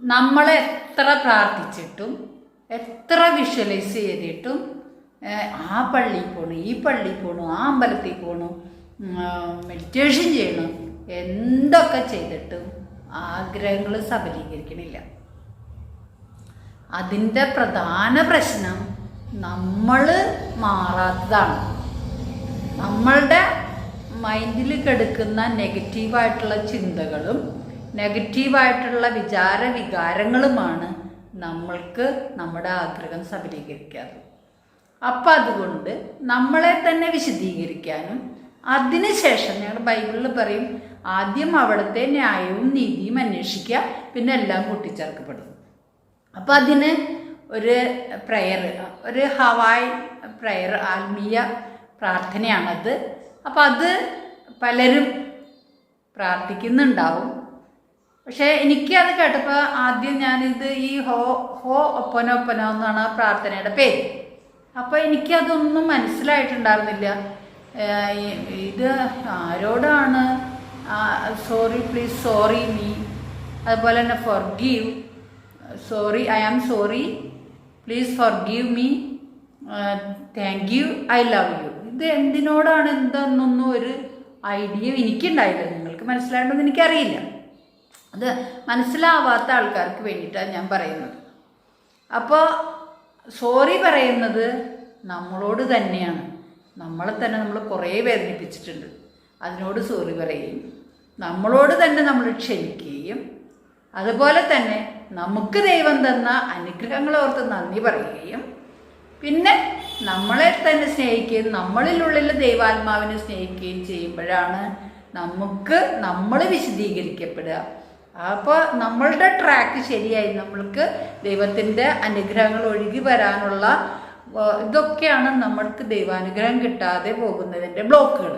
നമ്മൾ എത്ര പ്രാർത്ഥിച്ചിട്ടും എത്ര വിഷ്വലൈസ് ചെയ്തിട്ടും ആ പള്ളി പോണു ഈ പള്ളി പോണു ആ അമ്പലത്തിൽ പോണു മെഡിറ്റേഷൻ ചെയ്യണം എന്തൊക്കെ ചെയ്തിട്ടും ആഗ്രഹങ്ങൾ സബലീകരിക്കണില്ല. അതിന്റെ പ്രധാന പ്രശ്നം നമ്മൾ മാറാത്തതാണ്. നമ്മളുടെ മൈൻഡിൽ കിടക്കുന്ന നെഗറ്റീവായിട്ടുള്ള ചിന്തകളും നെഗറ്റീവായിട്ടുള്ള വിചാര വികാരങ്ങളുമാണ് നമ്മൾക്ക് നമ്മുടെ ആഗ്രഹം സബലീകരിക്കാറ് അപ്പം അതുകൊണ്ട് നമ്മളെ തന്നെ വിശദീകരിക്കാനും അതിനുശേഷം ഞങ്ങൾ ബൈബിളിൽ പറയും ആദ്യം അവിടുത്തെ ന്യായവും നീതിയും അന്വേഷിക്കുക പിന്നെ എല്ലാം കൂട്ടിച്ചേർക്കപ്പെടും. അപ്പം അതിന് ഒരു പ്രയർ ഒരു ഹവായ് പ്രയർ ആത്മീയ പ്രാർത്ഥനയാണത്. അപ്പം അത് പലരും പ്രാർത്ഥിക്കുന്നുണ്ടാവും. പക്ഷേ അത് കേട്ടപ്പോൾ ആദ്യം ഞാനിത് ഈ ഹോ ഹോ ഒപ്പന ഒപ്പന എന്നാണ് ആ പ്രാർത്ഥനയുടെ പേര്. അപ്പോൾ എനിക്കതൊന്നും മനസ്സിലായിട്ടുണ്ടായിരുന്നില്ല. ഇത് ആരോടാണ്? Sorry please sorry me. അതുപോലെ തന്നെ forgive sorry I am sorry. Please forgive me thank you I love you. ഇത് എന്തിനോടാണ് എന്തെന്നൊന്നും ഒരു ഐഡിയ എനിക്കുണ്ടായില്ല. നിങ്ങൾക്ക് മനസ്സിലായിട്ടുണ്ടെന്ന് എനിക്കറിയില്ല. അത് മനസ്സിലാവാത്ത ആൾക്കാർക്ക് വേണ്ടിയിട്ടാണ് ഞാൻ പറയുന്നത്. അപ്പോൾ സോറി പറയുന്നത് നമ്മളോട് തന്നെയാണ്. നമ്മളെ തന്നെ നമ്മൾ കുറേ വേദനിപ്പിച്ചിട്ടുണ്ട്. അതിനോട് സോറി പറയുകയും നമ്മളോട് തന്നെ നമ്മൾ ക്ഷമിക്കുകയും അതുപോലെ തന്നെ നമുക്ക് ദൈവം തന്ന അനുഗ്രഹങ്ങൾ ഓർത്ത് നന്ദി പറയുകയും പിന്നെ നമ്മളെ തന്നെ സ്നേഹിക്കുകയും നമ്മളിലുള്ളിൽ ദൈവാത്മാവിനെ സ്നേഹിക്കുകയും ചെയ്യുമ്പോഴാണ് നമുക്ക് നമ്മൾ വിശദീകരിക്കപ്പെടുക. അപ്പോൾ നമ്മളുടെ ട്രാക്ക് ശരിയായി. നമ്മൾക്ക് ദൈവത്തിന്റെ അനുഗ്രഹങ്ങൾ ഒഴുകി വരാനുള്ള ഇതൊക്കെയാണ് നമ്മൾക്ക് ദൈവാനുഗ്രഹം കിട്ടാതെ പോകുന്നതിന്റെ ബ്ലോക്കുകൾ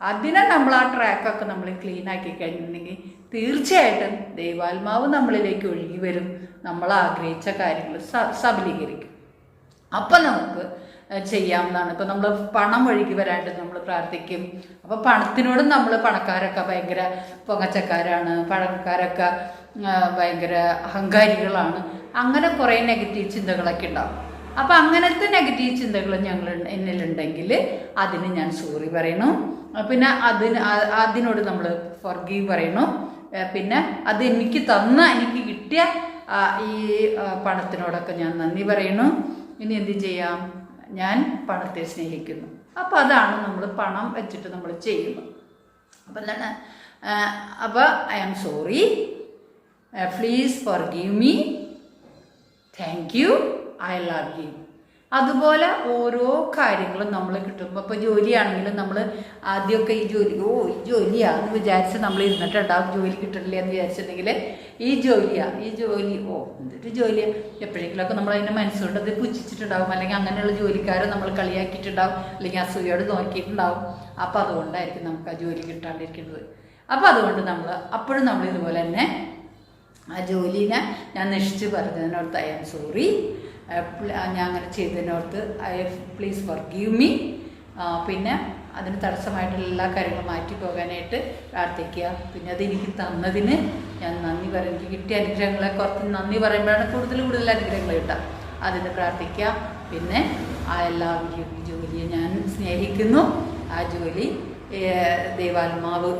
അതിനെ നമ്മൾ ആ ട്രാക്കൊക്കെ നമ്മൾ ക്ലീൻ ആക്കി കഴിഞ്ഞിട്ടുണ്ടെങ്കിൽ തീർച്ചയായിട്ടും ദൈവാത്മാവ് നമ്മളിലേക്ക് ഒഴുകി വരും. നമ്മൾ ആഗ്രഹിച്ച കാര്യങ്ങൾ സബലീകരിക്കും. അപ്പം നമുക്ക് ചെയ്യാവുന്നതാണ് ഇപ്പം നമ്മൾ പണം ഒഴുകി വരാണ്ട് നമ്മൾ പ്രാർത്ഥിക്കും. അപ്പോൾ പണത്തിനോടും നമ്മൾ പണക്കാരൊക്കെ ഭയങ്കര പൊങ്ങച്ചക്കാരാണ്. പണക്കാരൊക്കെ ഭയങ്കര അഹങ്കാരികളാണ്. അങ്ങനെ കുറേ നെഗറ്റീവ് ചിന്തകളൊക്കെ ഉണ്ടാവും. അപ്പം അങ്ങനത്തെ നെഗറ്റീവ് ചിന്തകൾ ഞങ്ങൾ എന്നിലുണ്ടെങ്കിൽ അതിന് ഞാൻ സോറി പറയണു. പിന്നെ അതിന് അതിനോട് നമ്മൾ ഫർഗീവ് പറയണു. പിന്നെ അത് എനിക്ക് തന്ന എനിക്ക് കിട്ടിയ ഈ പണത്തിനോടൊക്കെ ഞാൻ നന്ദി പറയണു. ഇനി എന്ത് ചെയ്യാം? ഞാൻ പണത്തെ സ്നേഹിക്കുന്നു. അപ്പോൾ അതാണ് നമ്മൾ പണം വെച്ചിട്ട് നമ്മൾ ചെയ്യുന്നത്. അപ്പം എന്താണ്? അപ്പോൾ I am sorry please forgive me thank you I love you അതുപോലെ ഓരോ കാര്യങ്ങളും നമ്മൾ കിട്ടുമ്പോൾ ഇപ്പോൾ ജോലിയാണെങ്കിലും നമ്മൾ ആദ്യമൊക്കെ ഈ ജോലി ഓ ഈ ജോലിയാന്ന് വിചാരിച്ച് നമ്മൾ ഇരുന്നിട്ടുണ്ടാവും ജോലി കിട്ടണില്ല എന്ന് വിചാരിച്ചിട്ടുണ്ടെങ്കിൽ ഈ ജോലിയാണ് ഈ ജോലി ഓ എന്തൊരു ജോലിയാണ് എപ്പോഴെങ്കിലുമൊക്കെ നമ്മൾ അതിനെ മനസ്സുകൊണ്ട് അത് പുച്ഛിച്ചിട്ടുണ്ടാവും അല്ലെങ്കിൽ അങ്ങനെയുള്ള ജോലിക്കാരെ നമ്മൾ കളിയാക്കിയിട്ടുണ്ടാവും അല്ലെങ്കിൽ അസൂയോട് നോക്കിയിട്ടുണ്ടാവും. അപ്പോൾ അതുകൊണ്ടായിരിക്കും നമുക്ക് ആ ജോലി കിട്ടാണ്ടിരിക്കുന്നത്. അപ്പോൾ അതുകൊണ്ട് നമ്മൾ അപ്പോഴും നമ്മൾ ഇതുപോലെ തന്നെ ആ ജോലിനെ ഞാൻ നശിച്ച് പറഞ്ഞതിനോട് ഐ സോറി. ഞാൻ അങ്ങനെ ചെയ്തതിനോർത്ത് I please forgive me പിന്നെ അതിന് തടസ്സമായിട്ടുള്ള എല്ലാ കാര്യങ്ങളും മാറ്റി പോകാനായിട്ട് പ്രാർത്ഥിക്കുക. പിന്നെ അത് എനിക്ക് തന്നതിന് ഞാൻ നന്ദി പറയും. എനിക്ക് കിട്ടിയ അനുഗ്രഹങ്ങളെ കുറച്ച് നന്ദി പറയുമ്പോഴാണ് കൂടുതൽ കൂടുതൽ അനുഗ്രഹങ്ങൾ കിട്ടുക. അതിന് പ്രാർത്ഥിക്കുക. പിന്നെ ആ എല്ലാ ജോലിയെ ഞാൻ സ്നേഹിക്കുന്നു. ആ ജോലി ദൈവാത്മാവ്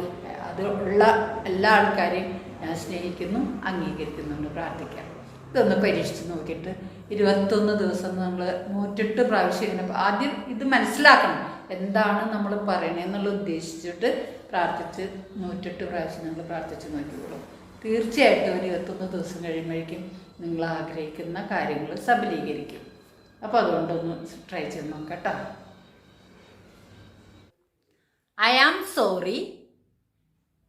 അത് ഉള്ള എല്ലാ ആൾക്കാരെയും ഞാൻ സ്നേഹിക്കുന്നു അംഗീകരിക്കുന്നുണ്ട് പ്രാർത്ഥിക്കാം ഇതൊന്ന് പരീക്ഷിച്ച് നോക്കിയിട്ട് ഇരുപത്തൊന്ന് ദിവസം നമ്മൾ നൂറ്റെട്ട് പ്രാവശ്യം ഇങ്ങനെ ആദ്യം ഇത് മനസ്സിലാക്കണം. എന്താണ് നമ്മൾ പറയണതെന്നുള്ള ഉദ്ദേശിച്ചിട്ട് പ്രാർത്ഥിച്ച് നൂറ്റെട്ട് പ്രാവശ്യം നിങ്ങൾ പ്രാർത്ഥിച്ച് നോക്കിക്കോളൂ. തീർച്ചയായിട്ടും ഒരു ഇരുപത്തൊന്ന് ദിവസം കഴിയുമ്പോഴേക്കും നിങ്ങൾ ആഗ്രഹിക്കുന്ന കാര്യങ്ങൾ സബലീകരിക്കും. അപ്പോൾ അതുകൊണ്ടൊന്ന് ട്രൈ ചെയ്ത് നോക്കട്ടോ. കേട്ടോ I am sorry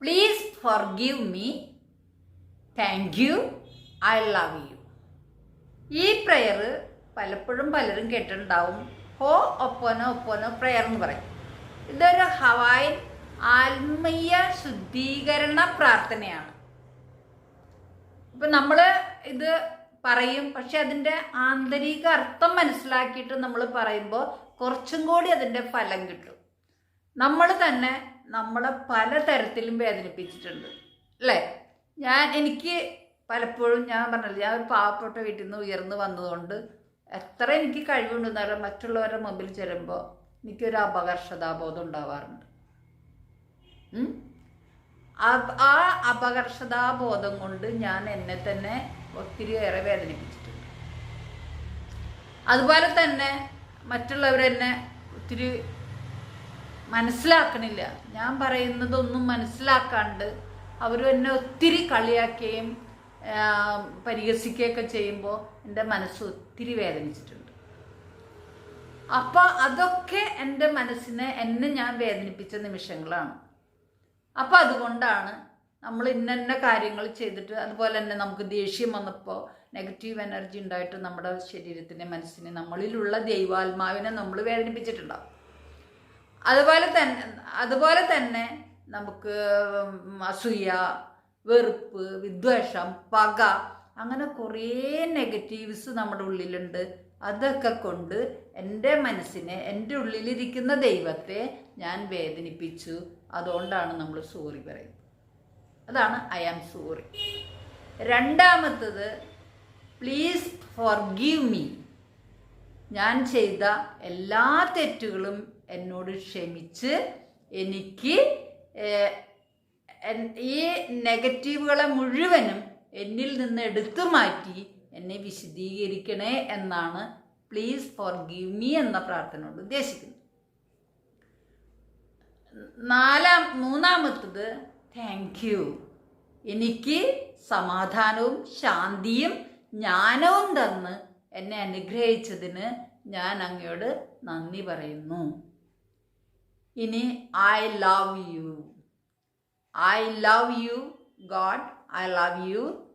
please forgive me thank you I love you ഈ പ്രെയർ പലപ്പോഴും പലരും കേട്ടിട്ടുണ്ടാവും. ഹോ ഒപ്പോനോ ഒപ്പോനോ പ്രെയർ എന്ന് പറയും. ഇതൊരു ഹവായൻ ആത്മീയ ശുദ്ധീകരണ പ്രാർത്ഥനയാണ്. ഇപ്പം നമ്മൾ ഇത് പറയും പക്ഷെ അതിന്റെ ആന്തരിക അർത്ഥം മനസ്സിലാക്കിയിട്ട് നമ്മൾ പറയുമ്പോൾ കുറച്ചും കൂടി അതിന്റെ ഫലം കിട്ടും. നമ്മൾ തന്നെ നമ്മളെ പല തരത്തിലും വേദനിപ്പിച്ചിട്ടുണ്ട്. അല്ലേ? ഞാൻ എനിക്ക് പലപ്പോഴും ഞാൻ പറഞ്ഞില്ല ഞാൻ ഒരു പാവപ്പെട്ട വീട്ടിൽ നിന്ന് ഉയർന്നു വന്നതുകൊണ്ട് എത്ര എനിക്ക് കഴിവുണ്ടെന്നാലും മറ്റുള്ളവരുടെ മുമ്പിൽ ചെല്ലുമ്പോൾ എനിക്കൊരു അപകർഷതാബോധം ഉണ്ടാവാറുണ്ട്? ആ- അപകർഷതാബോധം കൊണ്ട് ഞാൻ എന്നെ തന്നെ ഒത്തിരി ഏറെ വേദനിപ്പിച്ചിട്ടുണ്ട്. അതുപോലെ തന്നെ മറ്റുള്ളവരെന്നെ ഒത്തിരി മനസ്സിലാക്കണില്ല. ഞാൻ പറയുന്നതൊന്നും മനസ്സിലാക്കാണ്ട് അവർ എന്നെ ഒത്തിരി കളിയാക്കുകയും പരിഹസിക്കുകയൊക്കെ ചെയ്യുമ്പോൾ എന്റെ മനസ്സ് ഒത്തിരി വേദനിച്ചിട്ടുണ്ട്. അപ്പോൾ അതൊക്കെ എന്റെ മനസ്സിനെ എന്നെ ഞാൻ വേദനിപ്പിച്ച നിമിഷങ്ങളാണ്. അപ്പോൾ അതുകൊണ്ടാണ് നമ്മൾ ഇന്ന കാര്യങ്ങൾ ചെയ്തിട്ട് അതുപോലെ തന്നെ നമുക്ക് ദേഷ്യം വന്നപ്പോൾ നെഗറ്റീവ് എനർജി ഉണ്ടായിട്ട് നമ്മുടെ ശരീരത്തിനെ മനസ്സിനെ നമ്മളിലുള്ള ദൈവാത്മാവിനെ നമ്മൾ വേദനിപ്പിച്ചിട്ടുണ്ടാവും. അതുപോലെ തന്നെ അതുപോലെ തന്നെ നമുക്ക് അസൂയ വെറുപ്പ് വിദ്വേഷം പക അങ്ങനെ കുറേ നെഗറ്റീവ്സ് നമ്മുടെ ഉള്ളിലുണ്ട്. അതൊക്കെ കൊണ്ട് എന്റെ മനസ്സിനെ എന്റെ ഉള്ളിലിരിക്കുന്ന ദൈവത്തെ ഞാൻ വേദനിപ്പിച്ചു. അതുകൊണ്ടാണ് നമ്മൾ സോറി പറയുന്നത്. അതാണ് ഐ ആം സോറി രണ്ടാമത്തത് പ്ലീസ് ഫോർ ഗീവ് മീ ഞാൻ ചെയ്ത എല്ലാ തെറ്റുകളും എന്നോട് ക്ഷമിച്ച് എനിക്ക് ഈ നെഗറ്റീവുകളെ മുഴുവനും എന്നിൽ നിന്ന് എടുത്തു മാറ്റി എന്നെ വിശദീകരിക്കണേ എന്നാണ് പ്ലീസ് ഫോർ ഗീവ് മീ എന്ന പ്രാർത്ഥനയോട് ഉദ്ദേശിക്കുന്നത്. നാലാം മൂന്നാമത്തത് താങ്ക് യു എനിക്ക് സമാധാനവും ശാന്തിയും ജ്ഞാനവും തന്ന് എന്നെ അനുഗ്രഹിച്ചതിന് ഞാൻ അങ്ങയോട് നന്ദി പറയുന്നു. ഇനി I love you I love you God I love you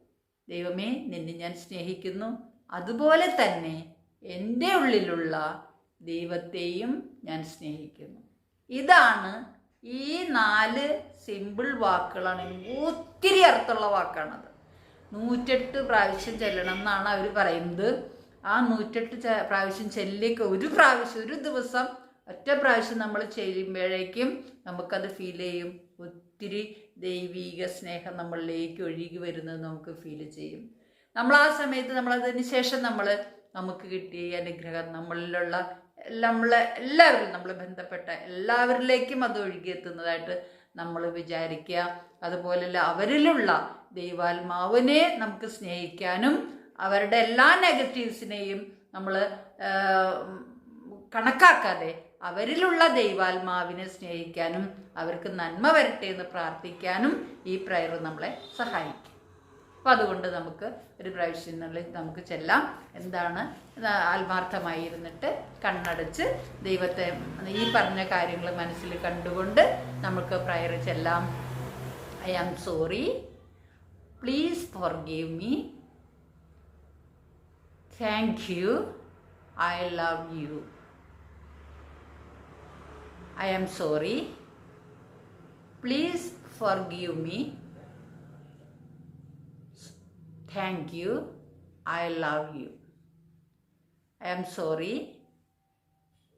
ദൈവമേ നിന്നെ ഞാൻ സ്നേഹിക്കുന്നു. അതുപോലെ തന്നെ എന്റെ ഉള്ളിലുള്ള ദൈവത്തെയും ഞാൻ സ്നേഹിക്കുന്നു. ഇതാണ് ഈ നാല് സിമ്പിൾ വാക്കുകളാണ്. ഒത്തിരി അർത്ഥമുള്ള വാക്കാണത്. നൂറ്റെട്ട് പ്രാവശ്യം ചെല്ലണം എന്നാണ് അവർ പറയുന്നത്. ആ നൂറ്റെട്ട് പ്രാവശ്യം ചെല്ലിക്ക് ഒരു പ്രാവശ്യം ഒരു ദിവസം ഒറ്റ പ്രാവശ്യം നമ്മൾ ചെയ്യുമ്പോഴേക്കും നമുക്കത് ഫീൽ ചെയ്യും. ഒത്തിരി ദൈവീക സ്നേഹം നമ്മളിലേക്ക് ഒഴുകി വരുന്നത് നമുക്ക് ഫീൽ ചെയ്യും. നമ്മൾ ആ സമയത്ത് നമ്മളതിന് ശേഷം നമ്മൾ നമുക്ക് കിട്ടിയ അനുഗ്രഹം നമ്മളിലുള്ള നമ്മളെ എല്ലാവരും നമ്മൾ ബന്ധപ്പെട്ട എല്ലാവരിലേക്കും അത് ഒഴുകിയെത്തുന്നതായിട്ട് നമ്മൾ വിചാരിക്കുക. അതുപോലെ അവരിലുള്ള ദൈവാത്മാവിനെ നമുക്ക് സ്നേഹിക്കാനും അവരുടെ എല്ലാ നെഗറ്റീവ്സിനെയും നമ്മൾ കണക്കാക്കാതെ അവരിലുള്ള ദൈവാത്മാവിനെ സ്നേഹിക്കാനും അവർക്ക് നന്മ വരട്ടെ എന്ന് പ്രാർത്ഥിക്കാനും ഈ പ്രയർ നമ്മളെ സഹായിക്കും. അപ്പോൾ അതുകൊണ്ട് നമുക്ക് ഒരു പ്രാവശ്യങ്ങളിൽ നമുക്ക് ചെല്ലാം. എന്താണ്? ആത്മാർത്ഥമായി ഇരുന്നിട്ട് കണ്ണടച്ച് ദൈവത്തെ ഈ പറഞ്ഞ കാര്യങ്ങൾ മനസ്സിൽ കണ്ടുകൊണ്ട് നമുക്ക് പ്രയർ ചെല്ലാം. I am sorry please forgive me thank you I love you I am sorry. Please forgive me. Thank you. I love you. I am sorry.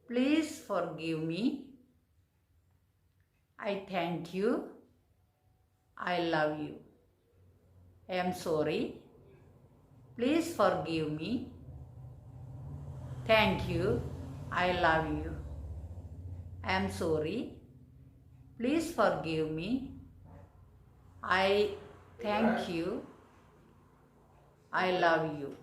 Please forgive me. I thank you. I love you. I am sorry. Please forgive me. Thank you. I love you. I am sorry. Please forgive me. I thank you. I love you.